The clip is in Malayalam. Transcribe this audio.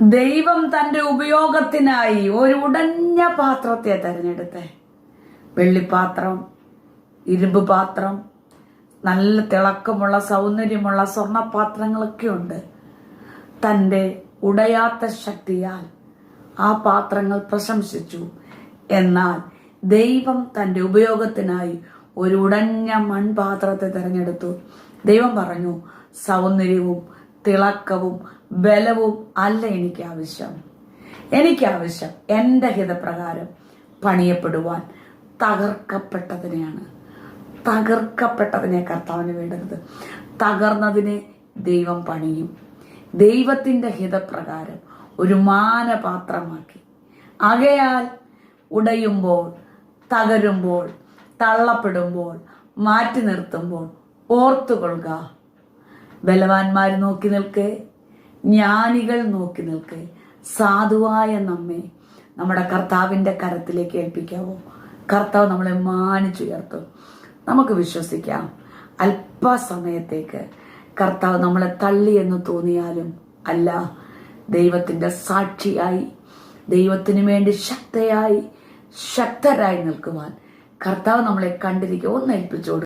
ദൈവം തന്റെ ഉപയോഗത്തിനായി ഒരു ഉടഞ്ഞ പാത്രത്തെ തെരഞ്ഞെടുത്ത്. വെള്ളിപ്പാത്രം ഇരുമ്പ് പാത്രം നല്ല തിളക്കമുള്ള സൗന്ദര്യമുള്ള സ്വർണപാത്രങ്ങളൊക്കെ ഉണ്ട്. തന്റെ ഉടയാത്ത ശക്തിയാൽ ആ പാത്രങ്ങൾ പ്രശംസിച്ചു. എന്നാൽ ദൈവം തന്റെ ഉപയോഗത്തിനായി ഒരു ഉടഞ്ഞ മൺപാത്രത്തെ തിരഞ്ഞെടുത്തു. ദൈവം പറഞ്ഞു സൗന്ദര്യവും തിളക്കവും ബലവും അല്ല എനിക്ക് ആവശ്യം എനിക്ക് ആവശ്യം എന്റെ ഹിതപ്രകാരം പണിയപ്പെടുവാൻ തകർക്കപ്പെട്ടതിനെയാണ്. തകർക്കപ്പെട്ടതിനെ കർത്താവിന് വേണ്ടത് തകർന്നതിനെ ദൈവം പണിയും. ദൈവത്തിന്റെ ഹിതപ്രകാരം ഒരു മാനപാത്രമാക്കി. ആകയാൽ ഉടയുമ്പോൾ തകരുമ്പോൾ തള്ളപ്പെടുമ്പോൾ മാറ്റി നിർത്തുമ്പോൾ ഓർത്തുകൊള്ളുക. ബലവാന്മാർ നോക്കി നിൽക്കേ. ജ്ഞാനികൾ നോക്കി നിൽക്കേ. സാധുവായ നമ്മെ നമ്മുടെ കർത്താവിന്റെ കരത്തിലേക്ക് ഏൽപ്പിക്കാവോ. കർത്താവ് നമ്മളെ മാനിച്ചുയർത്തും. നമുക്ക് വിശ്വസിക്കാം. അല്പസമയത്തേക്ക് കർത്താവ് നമ്മളെ തള്ളി എന്ന് തോന്നിയാലും അല്ല ദൈവത്തിന്റെ സാക്ഷിയായി ദൈവത്തിന് വേണ്ടി ശക്തയായി ശക്തരായി നിൽക്കുവാൻ കർത്താവ് നമ്മളെ കണ്ടിരിക്കുക ഒന്ന് ഏൽപ്പിച്ചോട്